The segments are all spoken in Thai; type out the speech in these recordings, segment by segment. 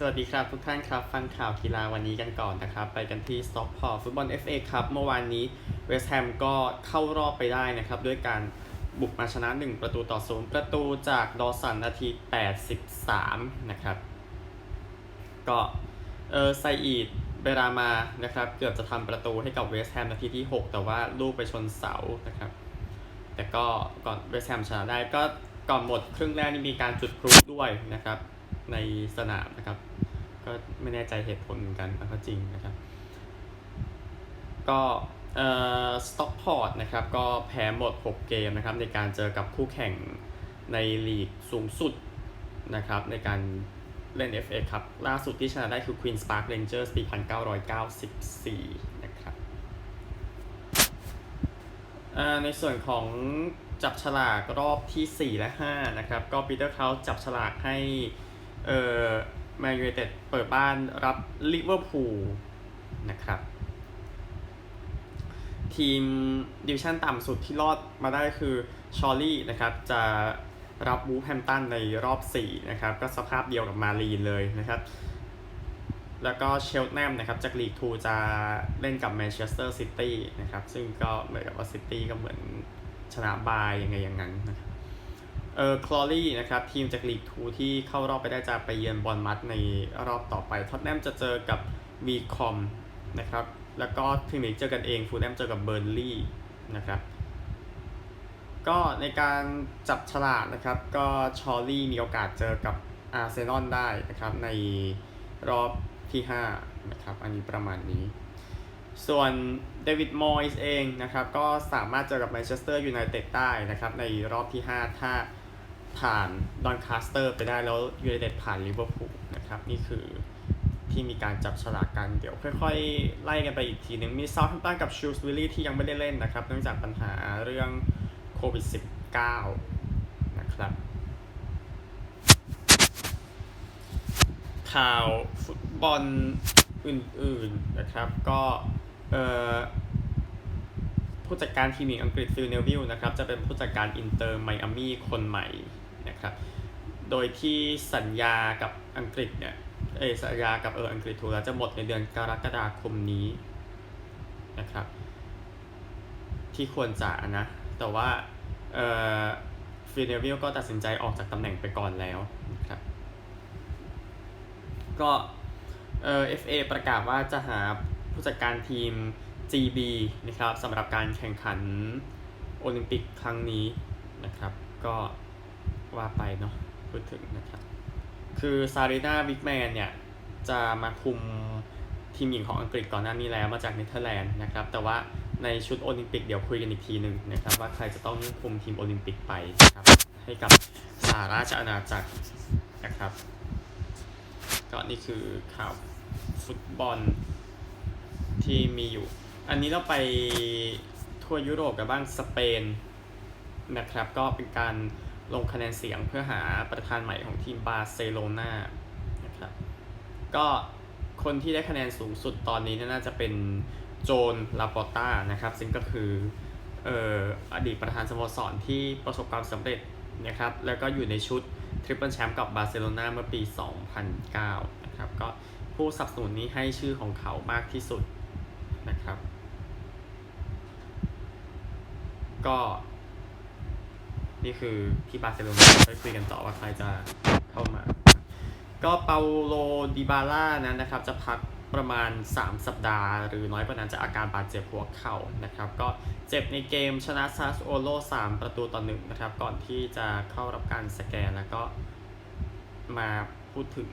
สวัสดีครับทุกท่านครับ ฟังข่าวกีฬาวันนี้กันก่อนนะครับ ไปกันที่สต็อกพอร์ฟุตบอล FA ครับ เมื่อวานนี้เวสต์แฮมก็เข้ารอบไปได้นะครับ ด้วยการบุกมาชนะ 1 ประตูต่อศูนย์ประตูจากดอสันนาที 83 นะครับ ก็เออไซอีดเบรามานะครับ เกือบจะทำประตูให้กับเวสต์แฮมนาทีที่ 6 แต่ว่าลูกไปชนเสานะครับ แต่ก็ก่อนเวสต์แฮมชนะได้ก็ก่อนหมดครึ่งแรกนี่มีการจุดพลุด้วยนะครับในสนามนะครับ ก็ไม่แน่ใจเหตุผลเหมือนกันนก็จริงนะครับ ก็เอ่อสต็อกพอร์ตนะครับก็แพ้หมด 6 เกมนะครับในการเจอกับคู่แข่งในลีกสูงสุดนะครับในการเล่น FA ครับล่าสุดที่ชนะได้คือ Queen's Park Rangers ปี 1994 นะครับอ่าในส่วนของจับฉลากรอบที่ 4 และ 5 นะครับ ก็ปีเตอร์เขาจับฉลากให้เอ่อ แมนยูไนเต็ดเปิดบ้านรับลิเวอร์พูลนะครับ ทีมดิวิชั่นต่ำสุดที่รอดมาได้คือชอร์ลี่นะครับ จะรับวูฟแฮมตันในรอบ 4 นะครับ ก็สภาพเดียวกับมารีนเลยนะครับ แล้วก็เชลแนมนะครับจากลีกทูจะเล่นกับแมนเชสเตอร์ซิตี้นะครับ ซึ่งก็เหมือนกับว่าซิตี้ก็เหมือนชนะบายยังไงอย่างนั้นนะครับ เออคลอรี่นะครับทีมจากลีกทูที่เข้ารอบไปได้จะไปเยือนบอลมัดในรอบต่อไปท็อตแนมจะเจอกับวีคอมนะครับแล้วก็พรีเมียร์เจอกันเองฟูลแลมเจอกับเบอร์ลี่นะครับก็ในการจับฉลากนะครับก็ชอร์ลี่มีโอกาสเจอกับอาร์เซนอลได้นะครับในรอบที่5นะครับอันนี้ประมาณนี้ ส่วนเดวิดมอยส์เองนะครับก็สามารถเจอกับแมนเชสเตอร์ยูไนเต็ดได้นะครับในรอบที่ 5 ถ้า ผ่านดอนคาสเตอร์ไปได้แล้วยูไนเต็ดผ่านลิเวอร์พูลนะครับนี่คือที่มีการจับฉลากกันเดี๋ยวค่อยๆ ไล่กันไปอีกทีหนึ่งมีซาท์แฮมป์ตันกับชูสวิลลี่ที่ยังไม่ได้เล่นนะครับ เนื่องจากปัญหาเรื่องโควิด -19 นะครับ ข่าวฟุตบอลอื่นๆนะครับก็เอ่อผู้จัดการทีมอังกฤษฟิลเนวิลนะครับ จะเป็นผู้จัดการอินเตอร์ไมอามี่คนใหม่ ครับ โดยที่สัญญากับอังกฤษเนี่ยเอสัญญากับเอออังกฤษถูกแล้วจะหมดในเดือนกรกฎาคมนี้นะครับ ที่ควรจะนะ แต่ว่าเออฟิเนวิลก็ตัดสินใจออกจากตำแหน่งไปก่อนแล้วนะครับก็เออ FA ประกาศว่าจะหาผู้จัดการทีม GB นะครับสำหรับการแข่งขันโอลิมปิกครั้งนี้นะครับ ก็ ว่าไปเนาะพูดถึงนะครับ คือซารีนาวิกแมนเนี่ย จะมาคุมทีมหญิงของอังกฤษก่อนหน้านี้แล้วมาจากเนเธอร์แลนด์นะครับ แต่ว่าในชุดโอลิมปิกเดี๋ยวคุยกันอีกทีหนึ่งนะครับ ว่าใครจะต้องคุมทีมโอลิมปิกไปนะครับ ให้กับสหราชอาณาจักรนะครับ ก็นี่คือข่าวฟุตบอลที่มีอยู่ อันนี้เราไปทั่วยุโรปกันบ้างสเปนนะครับ ก็เป็นการ ลงคะแนนเสียงเพื่อหาประธานใหม่ของทีมบาร์เซโลนานะครับก็คนที่ได้คะแนนสูงสุดตอนนี้น่าจะเป็นโจนลาปอต้านะครับ ซึ่งก็คือเอ่ออดีตประธานสโมสรที่ประสบความสำเร็จนะครับ แล้วก็อยู่ในชุดทริปเปิลแชมป์กับบาร์เซโลนาเมื่อปี 2009 นะครับ ก็ผู้สนับสนุนนี้ให้ชื่อของเขามากที่สุดนะครับ ก็ นี่คือที่บาร์เซโลนาไปคุยกันต่อว่าใครจะเข้ามา ก็เปาโลดิบาล่านั้นนะครับ จะพักประมาณ 3 สัปดาห์ หรือน้อยกว่านั้นจากอาการบาดเจ็บหัวเข่านะครับ ก็เจ็บในเกมชนะซาสโอโล 3 ประตูต่อหนึ่งนะครับ ก่อนที่จะเข้ารับการสแกนแล้วก็มาพูดถึง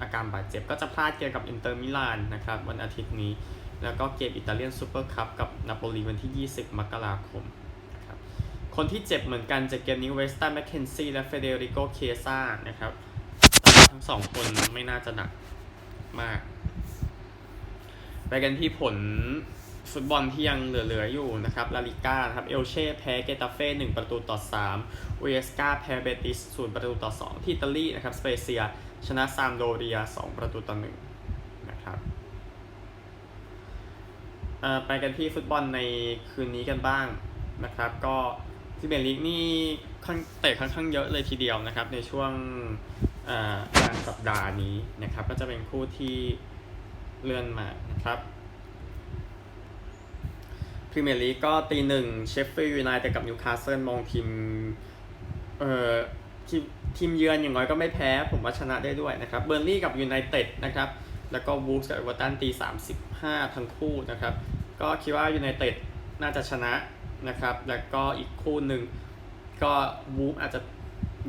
อาการบาดเจ็บก็จะพลาดเกมกับอินเตอร์มิลานนะครับ วันอาทิตย์นี้ แล้วก็เกมอิตาเลียนซูเปอร์คัพกับนาโปลีวันที่ 20 มกราคม คนที่เจ็บเหมือนกันจากเกมนี้เวสตันแมคเคนซี่และเฟเดริโกเคซ่านะครับทั้งสองคนไม่น่าจะหนักมาก ไปกันที่ผลฟุตบอลที่ยังเหลือ ๆ อยู่นะครับ ลาลิก้านะครับ เอลเช่แพ้เกตาเฟ่1ประตูต่อ3อุเอสกาแพ้เบติส0ประตูต่อ2ที่อิตาลีนะครับ สเปเซีย ชนะซามโดเรีย2ประตูต่อ1นะครับไปกันที่ฟุตบอลในคืนนี้กันบ้างนะครับ ก็ ที่เบนลีกนี่คอนเตะค่อนข้างเยอะเลยทีเดียวนะครับ ในช่วงกลางสัปดาห์นี้นะครับ ก็จะเป็นคู่ที่เลื่อนมานะครับพรีเมียร์ลีกก็ตีหนึ่งเชฟฟิลด์ยูไนเต็ดกับนิวคาสเซิลมองทีมเอ่อทีมทีมเยือนอย่างน้อยก็ไม่แพ้ ผมว่าชนะได้ด้วยนะครับเบอร์ลี่กับยูไนเต็ดนะครับ แล้วก็วูฟส์กับเอเวอร์ตันตี35ทั้งคู่นะครับ ก็คิดว่ายูไนเต็ด น่าจะชนะนะครับ แล้วก็อีกคู่หนึ่งก็วูฟอาจจะ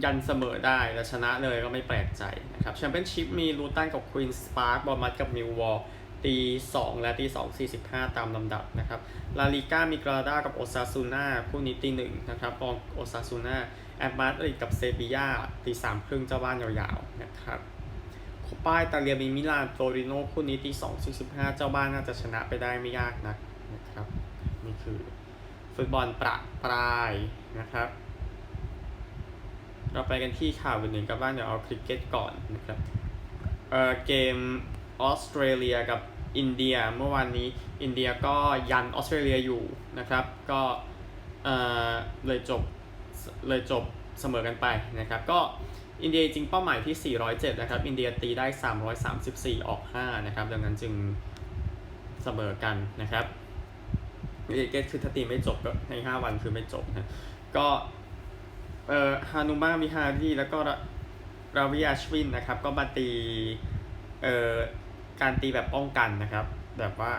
ยันเสมอได้แต่ชนะเลยก็ไม่แปลกใจนะครับแชมเปี้ยนชิพมีลูตันกับควีนสปาร์กบอลมัดกับมิววอลตี2และตี2 45 ตามลำดับนะครับลาลิก้ามีกราดากับโอซาซูน่าคู่นี้ตีหนึ่งนะครับอองโอซาซูน่าแอดมาดริดกับเซบียาตีสามครึ่งเจ้าบ้านยาวๆนะครับโคป้าอิตาเลียมีมิลานโฟริโนคู่นี้ตีสองสี่สิบห้าเจ้าบ้านน่าจะชนะไปได้ไม่ยากนะนะครับ นี่คือ ฟุตบอลประปรายนะครับ เราไปกันที่ข่าวอื่นๆกันบ้างเดี๋ยวเอาคริกเก็ตก่อนนะครับเอ่อเกมออสเตรเลียกับอินเดียเมื่อวานนี้อินเดียก็ยันออสเตรเลียอยู่นะครับ ก็เอ่อเลยจบเลยจบเสมอกันไปนะครับก็อินเดียจริงเป้าหมายที่ 407 นะครับ อินเดียตีได้ 334 ออก 5 นะครับ ดังนั้นจึงเสมอกันนะครับ คริกเก็ตคือถ้าตีไม่จบก็ใน5วันคือไม่จบนะก็เอ่อฮานุมามิฮารีแล้วก็รารวิอาชวินนะครับ ก็มาตีเอ่อการตีแบบป้องกันนะครับ แบบว่า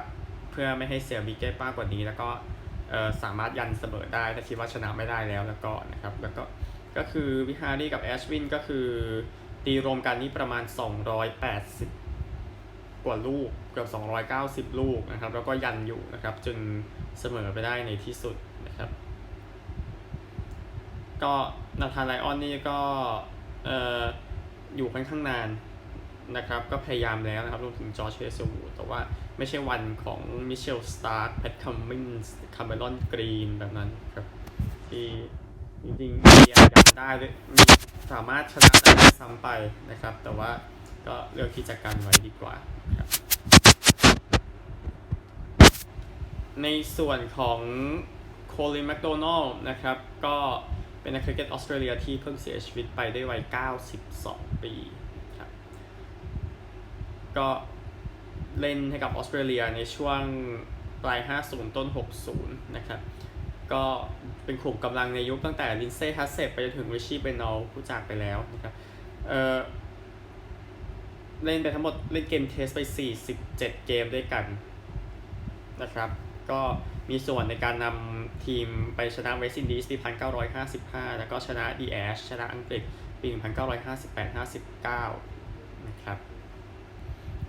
เพื่อไม่ให้เสียวิกเก็ตมากกว่านี้แล้วก็เอ่อสามารถยันเสมอได้ถ้าคิดว่าชนะไม่ได้แล้วแล้วก็นะครับ แล้วก็ก็คือวิฮารีกับแอชวินก็คือตีรวมกันนี่ประมาณ 280 กว่าลูกเกือบ290 ลูกนะครับ แล้วก็ยันอยู่นะครับจึงเสมอไปได้ในที่สุดนะครับ ก็นาธานไลออนนี่ก็เอ่ออยู่ค่อนข้างนานนะครับ ก็พยายามแล้วนะครับรวมถึงจอร์จเฮซูแต่ว่าไม่ใช่วันของมิเชลสตาร์แพทคัมมินส์คาร์เมลอนกรีนแบบนั้นครับที่จริงๆมีอยากได้มีสามารถชนะได้ซ้ำไปนะครับ แต่ว่าก็เลือกที่จะกันไว้ดีกว่า ในส่วนของโคลินแมคโดนัลนะครับ ก็เป็นนักคริกเก็ตออสเตรเลียที่เพิ่งเสียชีวิตไปได้วยวัย 92 ปีครับ ก็เล่นให้กับออสเตรเลียในช่วงปลาย 50 ต้น 60 นะครับ ก็เป็นขุมกำลังในยุคตั้งแต่ลินเซ่ฮัสเซตไปจนถึงริชี่เบนนอลผู้จากไปแล้วนะครับ เอ่อ เล่นไปทั้งหมดเล่นเกมเทสไป 47 เกมด้วยกันนะครับ ก็มีส่วนในการนำทีมไปชนะเวสต์อินดีสปี 1955 แล้วก็ชนะดีแอชชนะอังกฤษปี 1958-59 นะครับ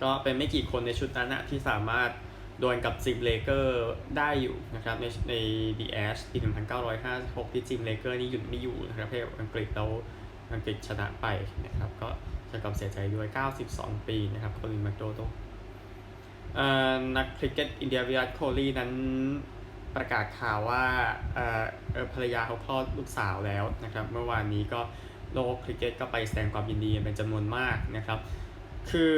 ก็เป็นไม่กี่คนในชุดนั้นนะที่สามารถดวลกับจิมเลเกอร์ได้อยู่นะครับ ในในดีแอชปี 1956 ที่จิมเลเกอร์นี่หยุดไม่อยู่นะครับให้กับอังกฤษแล้วอังกฤษชนะไปนะครับก็ แสดงความเสียใจด้วย 92 ปีนะครับโคลินแมคโดนัลเอ่อนักคริกเก็ตอินเดียวิรัตโคลีนั้นประกาศข่าวว่าเอ่อภรรยาเขาคลอดลูกสาวแล้วนะครับ เมื่อวานนี้ก็โลกคริกเก็ตก็ไปแสดงความยินดีเป็นจำนวนมากนะครับ คือ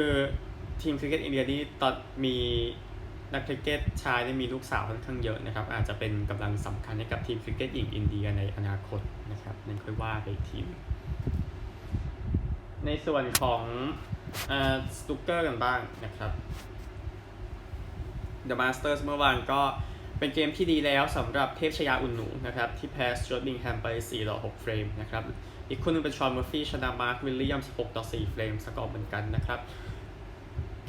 ทีมคริกเก็ตอินเดียนี่ตอนมีนักคริกเก็ตชายได้มีลูกสาวค่อนข้างเยอะนะครับ อาจจะเป็นกำลังสำคัญให้กับทีมคริกเก็ตหญิงอินเดียในอนาคตนะครับนั่นค่อยว่าไปอีกทีม ในส่วนของสตุกเกอร์กันบ้างนะครับ The Masters เมื่อวานก็เป็นเกมที่ดีแล้วสำหรับเทพชยาอุ่นหนูนะครับ ที่แพ้สจวตบิงแฮมไป 4 ต่อ 6 เฟรมนะครับ อีกคนหนึงเป็นชอนเมอร์ฟี่ชนะมาร์ควิลเลียมส์6ต่อ 4 เฟรมสกอร์เหมือนกันนะครับ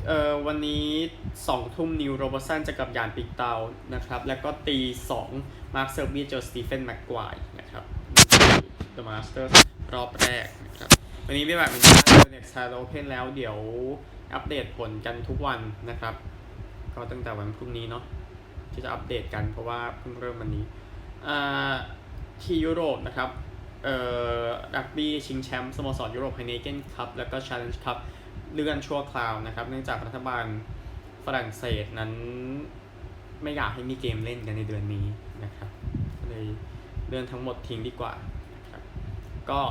เอ่อวันนี้2ทุ่มนิวโรบสันจะกับยานปิกเตานะครับ แล้วก็ตี 2 มาร์คเซอร์บีเจอสตีเฟนแม็กควายนะครับนี่คือ The Masters รอบแรก วันนี้ไม่แบบเป็นการเน็ตไซด์โอเพนแล้วเดี๋ยวอัปเดตผลกันทุกวันนะครับ ก็ตั้งแต่วันพรุ่งนี้เนาะที่จะอัปเดตกันเพราะว่าเพิ่งเริ่มวันนี้ที่ยุโรปนะครับเอ่อรักบี้ชิงแชมป์สโมสรยุโรปไฮเนเกนคัพแล้วก็ Challenge Cup เลื่อนชั่วคราวนะครับเนื่องจากรัฐบาลฝรั่งเศสนั้นไม่อยากให้มีเกมเล่นกันในเดือนนี้นะครับเลยเลื่อนทั้งหมดทิ้งดีกว่านะครับก็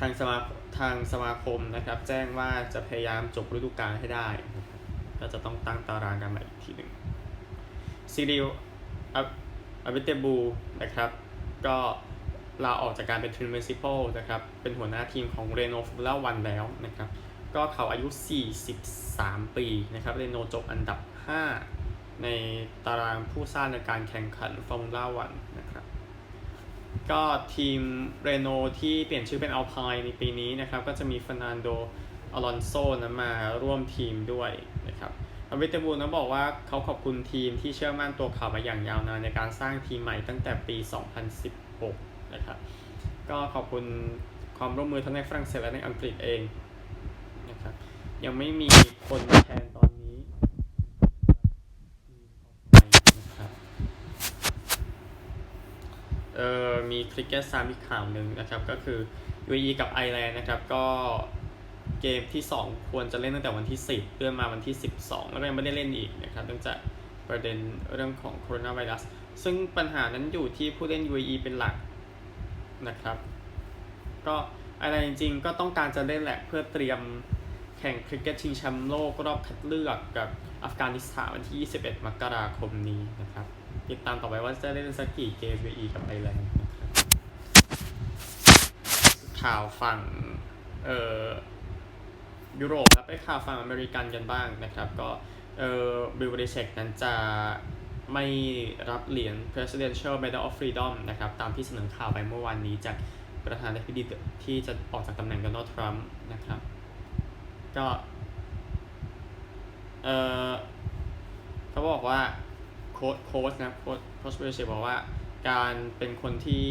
ทางสมาทางสมาคมนะครับแจ้งว่าจะพยายามจบฤดูกาลให้ได้ ก็จะต้องตั้งตารางกันใหม่อีกทีหนึ่งซิริลอาบิเตบูนะครับ ก็ลาออกจากการเป็น team principal นะครับ เป็นหัวหน้าทีมของ Renault Formula One แล้วนะครับ ก็เขาอายุ 43 ปีนะครับ เรโนจบอันดับ 5 ในตารางผู้สร้างในการแข่งขัน Formula One นะครับ ก็ทีมเรโนที่เปลี่ยนชื่อเป็น Alpine ในปีนี้นะครับ ก็จะมีฟ e น n นโดอลอนโซนะมาร่วมทีมด้วยนะครับอวิเตบูลนะบอกว่าเขาขอบคุณทีมที่เชื่อมั่นตัวเขามาอย่างยาวนานในการสร้างทีมใหม่ตั้งแต่ปี 2016 นะครับ ก็ขอบคุณความร่วมมือทั้งในฝรั่งเศสและในอังกฤษเองนะครับ ยังไม่มีคนมาแทนตอนนี้นะครับ เออมีคริกเก็ตซามอีกข่าวหนึ่งนะครับ ก็คือ UAE กับไอร์แลนด์นะครับก็เกมที่ 2 ควรจะเล่นตั้งแต่วันที่ 10เลื่อนมาวันที่ 12 แล้วก็ยังไม่ได้เล่นอีกนะครับเนื่องจากประเด็นเรื่องของโคโรนาไวรัส ซึ่งปัญหานั้นอยู่ที่ผู้เล่น UAE เป็นหลักนะครับ ก็อะไรจริงๆ ก็ต้องการจะเล่นแหละเพื่อเตรียมแข่งคริกเก็ตชิงแชมป์โลกรอบคัดเลือกกับอัฟกานิสถานวันที่ 21 มกราคมนี้นะครับ ติดตามต่อไปว่าจะได้เล่นสักกี่เกม UAE กับไอร์แลนด์นะครับข่าวฝั่งเอ่อยุโรปครับไปข่าวฝั่งอเมริกันกันบ้างนะครับ ก็เอ่อบิลบริเชกนั้นจะไม่รับเหรียญ Presidential Medal of Freedom นะครับตามที่เสนอข่าวไปเมื่อวานนี้จากประธานาธิบดีที่จะออกจากตำแหน่งโดนัลด์ทรัมป์นะครับ ก็เอ่อเขาบอกว่า โค้ชโค้ชนะโค้ชโค้ชเบลเชบอกว่า การเป็นคนที่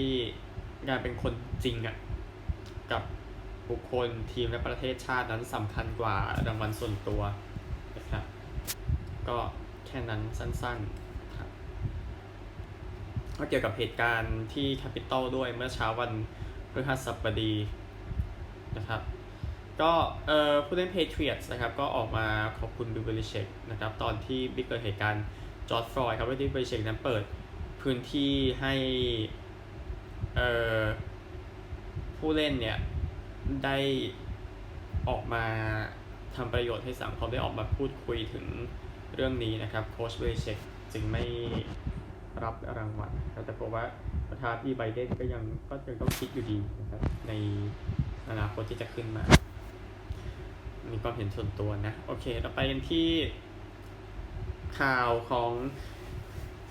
การเป็นคนจริงอะกับบุคคลทีมและประเทศชาตินั้นสำคัญกว่ารางวัลส่วนตัวนะครับ ก็แค่นั้นสั้นๆครับก็เกี่ยวกับเหตุการณ์ที่แคปิตอลด้วยเมื่อเช้าวันพฤหัสบดีนะครับก็เอ่อผู้เล่น Patriots นะครับก็ออกมาขอบคุณบิลเบลิเชกนะครับตอนที่บิ๊กเกิดเหตุการณ์ จอร์ดฟลอยด์ครับที่บิลเบลิเชกนั้นเปิดพื้นที่ให้เอ่อผู้เล่นเนี่ยได้ออกมาทำประโยชน์ให้สังคมได้ออกมาพูดคุยถึงเรื่องนี้นะครับโค้ชเบลิเชกจึงไม่รับรางวัลแต่ผมว่าประธานาธิบดีไบเดนก็ยังก็ยังต้องคิดอยู่ดีนะครับในอนาคตที่จะขึ้นมา มีความเห็นส่วนตัวนะ โอเค เราไปกันที่ ข่าวของ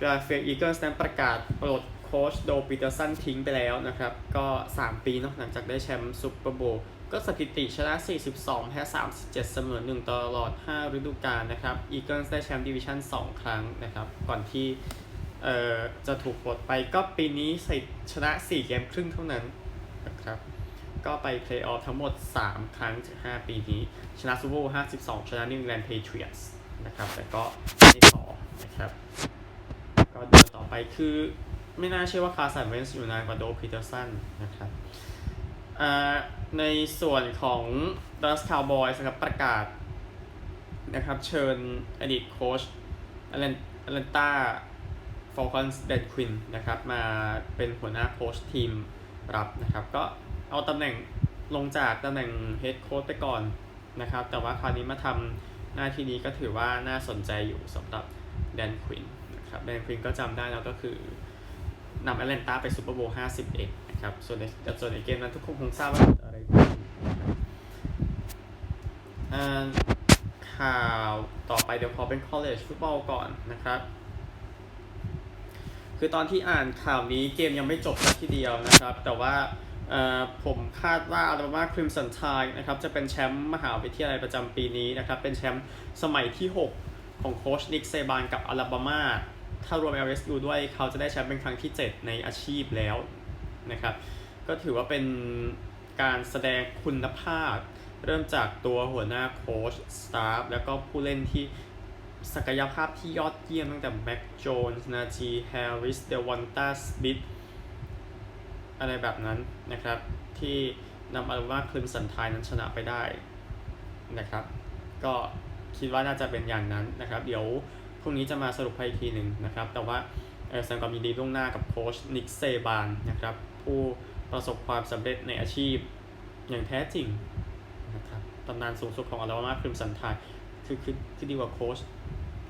กราเฟียอีเกิลส์นั้นประกาศปลดโค้ชโดปีเตอร์สันทิ้งไปแล้วนะครับ ก็ 3 ปีเนาะหลังจากได้แชมป์ซุปเปอร์โบว์ก็สถิติชนะ 42 แพ้ 37 เสมอ 1 ตลอด 5 ฤดูกาลนะครับอีเกิลส์ได้แชมป์ดิวิชั่น 2 ครั้งนะครับ ก่อนที่เอ่อจะถูกปลดไปก็ปีนี้ใส่ชนะ 4 เกมครึ่งเท่านั้นนะครับก็ไปเพลย์ออฟทั้งหมด 3 ครั้งจาก5ปีนี้ ชนะซูเปอร์โบว์52 ชนะนิวอิงแลนด์เพเทรียส นะครับ แต่ก็ไม่พอนะครับ ก็เดินต่อไปคือไม่น่าเชื่อว่าคาร์สันเวนส์อยู่นานกว่าโดพีเตอร์สันนะครับอ่าในส่วนของดัสคาวบอยส์นะครับประกาศนะครับเชิญอดีตโค้ชอเลนอเลนต้าฟอลคอนส์เดนควินนะครับมาเป็นหัวหน้าโค้ชทีมรับนะครับ ก็เอาตำแหน่งลงจากตำแหน่งเฮดโค้ชไปก่อนนะครับ แต่ว่าคราวนี้มาทำ หน้าที่นี้ก็ถือว่าน่าสนใจอยู่สำหรับแดนควินนะครับแดนควินก็จำได้แล้วก็คือนำแอตแลนตาไปซูเปอร์โบว์51 นะครับ ส่วนในส่วนในเกมนั้นทุกคนคงทราบว่าเกิดอะไรข่าข่าวต่อไปเดี๋ยวขอเป็น college ฟุตบอลก่อนนะครับ คือตอนที่อ่านข่าวนี้เกมยังไม่จบสักทีเดียวนะครับ แต่ว่า ผมคาดว่าอัลบามาคริมสันไทนะครับจะเป็นแชมป์มหาวิทยาลัยประจำปีนี้นะครับเป็นแชมป์สมัยที่ 6 ของโค้ชนิกเซบานกับอัลบามาถ้ารวม LSU ด้วยเขาจะได้แชมป์เป็นครั้งที่ 7 ในอาชีพแล้วนะครับก็ถือว่าเป็นการแสดงคุณภาพ เริ่มจากตัวหัวหน้าโค้ชสตาฟแล้วก็ผู้เล่นที่ศักยภาพที่ยอดเยี่ยมตั้งแต่แม็กโจนส์นาจีแฮร์ริสเดวันตาสบิท อะไรแบบนั้นนะครับ ที่นำอัลวาคลิมสันไทยนั้นชนะไปได้นะครับ ก็คิดว่าน่าจะเป็นอย่างนั้นนะครับ เดี๋ยวพรุ่งนี้จะมาสรุปให้อีกทีหนึ่งนะครับ แต่ว่าเออแสดงความยินดีล่วงหน้ากับโค้ชนิกเซบานนะครับ ผู้ประสบความสำเร็จในอาชีพอย่างแท้จริงนะครับตำนานสูงสุดของอัลวาคลิมสันไทยคือคือคือดีกว่าโค้ช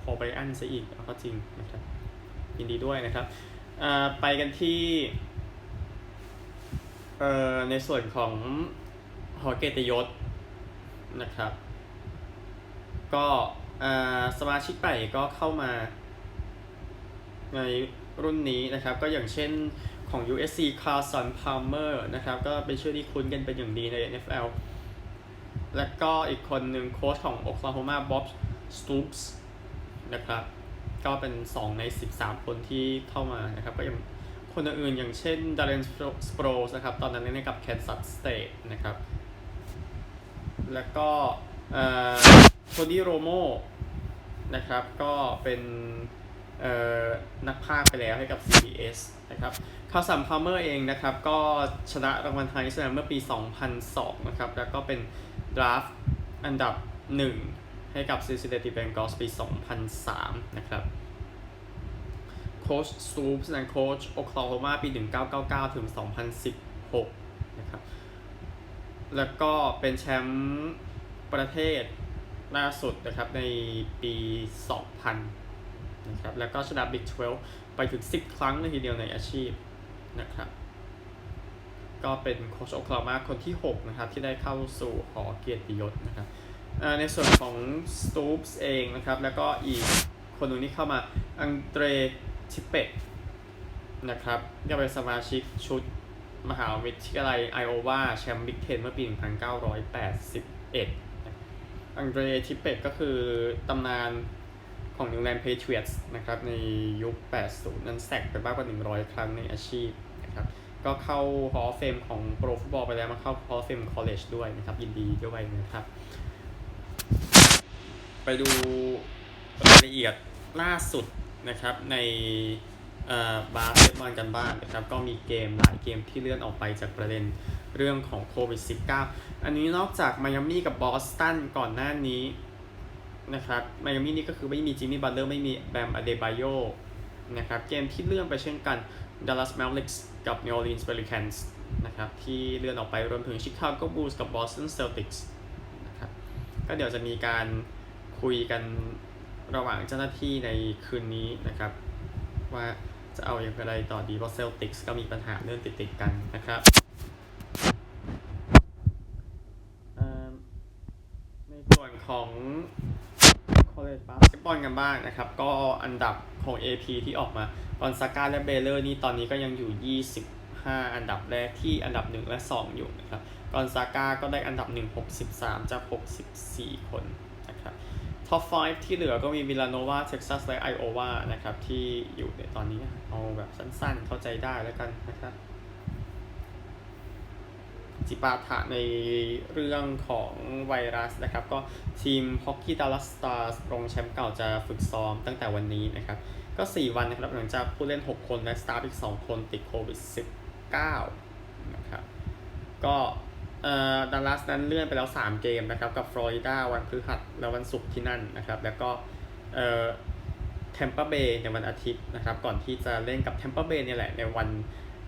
พอไปอันซะอีกก็จริงนะครับยินดีด้วยนะครับอ่าไปกันที่ เอ่อในส่วนของหอเกียรติยศนะครับ ก็อ่าสมาชิกใหม่ก็เข้ามาในรุ่นนี้นะครับ ก็อย่างเช่นของ USC Carson Palmer นะครับ ก็เป็นชื่อที่คุ้นกันเป็นอย่างดีใน NFL แล้วก็อีกคนหนึ่งโค้ชของ Oklahoma Bob Stoops นะครับ ก็เป็น 2 ใน 13 คนที่เข้ามานะครับ ก็ยัง คนอื่นๆอย่างเช่น Darren Sproles นะครับ ตอนนั้นเล่นให้กับ Kansas State นะครับ แล้วก็โทนี่โรโมนะครับ ก็เป็นนักพากไปแล้วให้กับ CBS นะครับคาซัมพาเมอร์เองนะครับ ก็ชนะรางวัลไทยสแลมเมื่อปี 2002 นะครับ แล้วก็เป็นดราฟต์อันดับ 1 ให้กับ Cincinnati Bengals ปี 2003 นะครับ โค้ชสตูปส์และโค้ชโอคลาโฮมาปี 1999 ถึง 2016 นะครับ แล้วก็เป็นแชมป์ประเทศล่าสุดนะครับในปี 2000 นะครับ แล้วก็ชนะ Big 12 ไปถึง 10 ครั้งเลยทีเดียวในอาชีพนะครับ ก็เป็นโค้ชโอคลาโฮมาคนที่ 6 นะครับ ที่ได้เข้าสู่หอเกียรติยศนะครับในส่วนของสตูปส์เองนะครับ แล้วก็อีกคนหนึ่งที่เข้ามาอังเดร ทิเปตนะครับก็เป็นสมาชิกชุดมหาวิทยาลัยไอโอวาแชมป์บิ๊กเทนเมื่อปี 1981 อังเดรทิเปตก็คือตำนานของ New England Patriots นะครับในยุค 80 นั้นแซกไปมากกว่า 100 ครั้งในอาชีพนะครับก็เข้า Hall of Fame ของ Pro Football ไปแล้วมาเข้า Hall of Fame College ด้วยนะครับยินดีด้วยนะครับ ไปดูรายละเอียดล่าสุด นะครับในบาสเกตบอลกันบ้างนะครับก็มีเกมหลายเกมที่เลื่อนออกไปจากประเด็นเรื่องของโควิด -19 อันนี้นอกจากไมอามี่กับบอสตันก่อนหน้านี้นะครับไมอามี่นี่ก็คือไม่มีจิมมี่บัตเลอร์ไม่มีแบมอเดบายโยนะครับเกมที่เลื่อนไปเช่นกัน Dallas Mavericks กับ New Orleans Pelicans นะครับที่เลื่อนออกไปรวมถึง Chicago Bulls กับ Boston Celtics นะครับก็เดี๋ยวจะมีการคุยกัน ระหว่างเจ้าหน้าที่ในคืนนี้นะครับ ว่าจะเอาอย่างไรต่อดีเพราะ Celtics ก็มีปัญหาเรื่องติดๆกันนะครับในส่วนของ college basketball กันบ้างนะครับ ก็อันดับของ AP ที่ออกมากอนซาก้าและเบเลอร์นี่ตอนนี้ก็ยังอยู่ 25 อันดับแรกที่อันดับ 1 และ 2 อยู่นะครับกอนซาก้าก็ได้อันดับ 1 63 จาก 64 คน ท็อป 5 ที่เหลือก็มีวิลาโนวาเท็กซัสและไอโอวานะครับ ที่อยู่ในตอนนี้เอาแบบสั้นๆ เข้าใจได้แล้วกันนะครับ จิปาถะในเรื่องของไวรัสนะครับ ก็ทีมฮอกกี้ดัลลัสสตาร์สรองแชมป์เก่าจะฝึกซ้อมตั้งแต่วันนี้นะครับ ก็ 4 วันนะครับ หลังจากผู้เล่น 6 คนและสตาร์อีก 2 คนติดโควิด -19 นะครับ ก็ ดัลลัสนั้นเลื่อนไปแล้ว 3 เกมนะครับกับฟลอริดาวันพฤหัสและวันศุกร์ที่นั่นนะครับแล้วก็เอ่อแทมเปอร์เบย์ในวันอาทิตย์นะครับก่อนที่จะเล่นกับแทมเปอร์เบย์เนี่ยแหละในวัน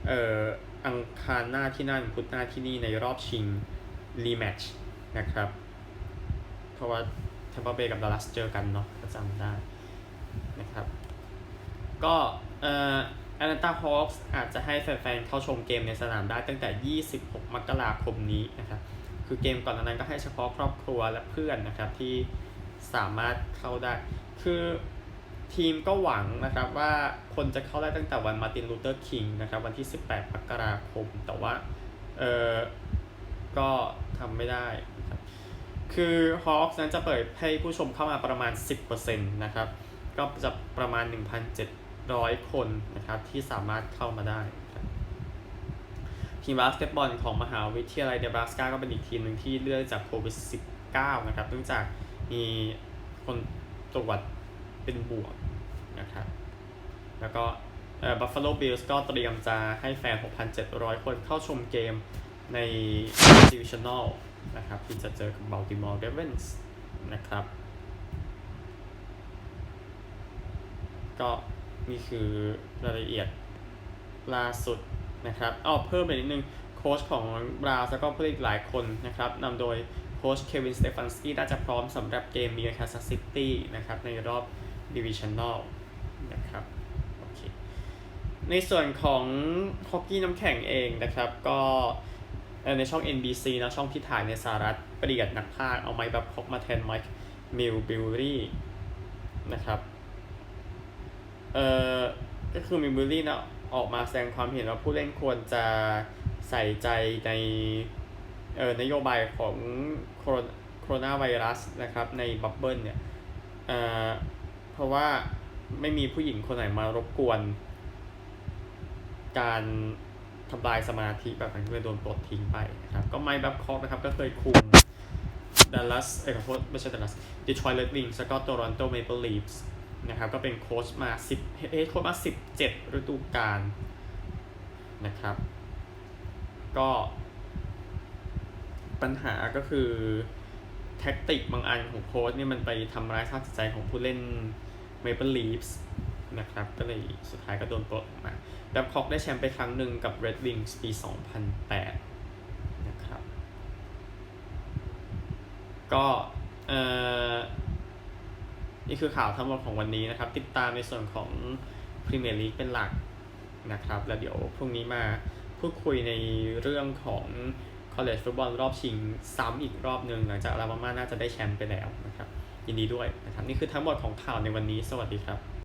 เอ่ออังคารหน้าที่นั่นพุธหน้าที่นี่ในรอบชิงรีแมตช์นะครับเพราะว่าแทมเปอร์เบย์กับดัลลัสเจอกันเนาะก็จำได้นะครับก็เอ่อ แอตแลนตาฮอคส์อาจจะให้แฟนๆเข้าชมเกมในสนามได้ตั้งแต่ 26 มกราคมนี้นะครับ คือเกมก่อนนั้นก็ให้เฉพาะครอบครัวและเพื่อนนะครับที่สามารถเข้าได้ คือทีมก็หวังนะครับว่าคนจะเข้าได้ตั้งแต่วันมาร์ตินลูเทอร์คิงนะครับวันที่ 18 มกราคม แต่ว่าเออก็ทำไม่ได้นะครับคือฮอคส์นั้นจะเปิดให้ผู้ชมเข้ามาประมาณ 10%นะครับ ก็จะประมาณ 1,700 ร้อยคนนะครับที่สามารถเข้ามาได้ทีมบาสเกตบอลของมหาวิทยาลัยเดบราสกาก็เป็นอีกทีมหนึ่งที่เลื่อนจากโควิด -19 นะครับเนื่องจากมีคนตรวจเป็นบวกนะครับแล้วก็บัฟฟาโลบิลส์ก็เตรียมจะให้แฟน 6,700 คนเข้าชมเกมใน Divisional นะครับที่จะเจอกับ Baltimore Ravens นะครับ ก็ นี่คือรายละเอียดล่าสุดนะครับอ้อเพิ่มไปนิดนึงโค้ชของบราวน์แล้วก็ผู้เล่นอีกหลายคนนะครับนำโดยโค้ชเควินสเตฟานสกี้น่าจะพร้อมสำหรับเกมมีแคสซัสซิตี้นะครับในรอบดิวิชันแนลนะครับโอเคในส่วนของฮอกกี้น้ำแข็งเองนะครับก็ในช่อง NBC นะช่องที่ถ่ายในสหรัฐเปลี่ยนนักพากเอาไมค์แบบพกมาแทนไมค์มิลบิลลี่นะครับ เอ่อก็คือมิลบิลลี่นะออกมาแสดงความเห็นว่าผู้เล่นควรจะใส่ใจในเอ่อนโยบายของโคโรโคโรนาไวรัสนะครับในบับเบิลเนี่ยเอ่อเพราะว่าไม่มีผู้หญิงคนไหนมารบกวน การทำลายสมาธิแบบนั้นก็เลยโดนปลดทิ้งไปนะครับ ก็ไมค์แบบคอกนะครับ ก็เคยคุมดัลลัสเอ้ยขอโทษไม่ใช่ดัลลัสดีทรอยต์เรดวิงส์แล้วก็โตรอนโตเมเปิลลีฟส์ นะครับก็เป็นโค้ชมา10เฮ้โค้ชมา 17 ฤดูกาลนะครับ ก็ปัญหาก็คือแท็กติกบางอันของโค้ชเนี่ยมันไปทำร้ายสภาพจิตใจของผู้เล่น Maple Leafs นะครับ ก็เลยสุดท้ายก็โดนปลดออกมาแบ็คอกได้แชมป์ไปครั้งหนึ่งกับ Red Wings ปี 2008 นะครับ ก็เอ่อ นี่คือข่าวทั้งหมดของวันนี้นะครับ ติดตามในส่วนของพรีเมียร์ลีกเป็นหลักนะครับ แล้วเดี๋ยวพรุ่งนี้มาพูดคุยในเรื่องของ College Football รอบชิงซ้ำอีกรอบหนึ่งหลังจากอาราบามาน่าจะได้แชมป์ไปแล้วนะครับ ยินดีด้วยนะครับ นี่คือทั้งหมดของข่าวในวันนี้ สวัสดีครับ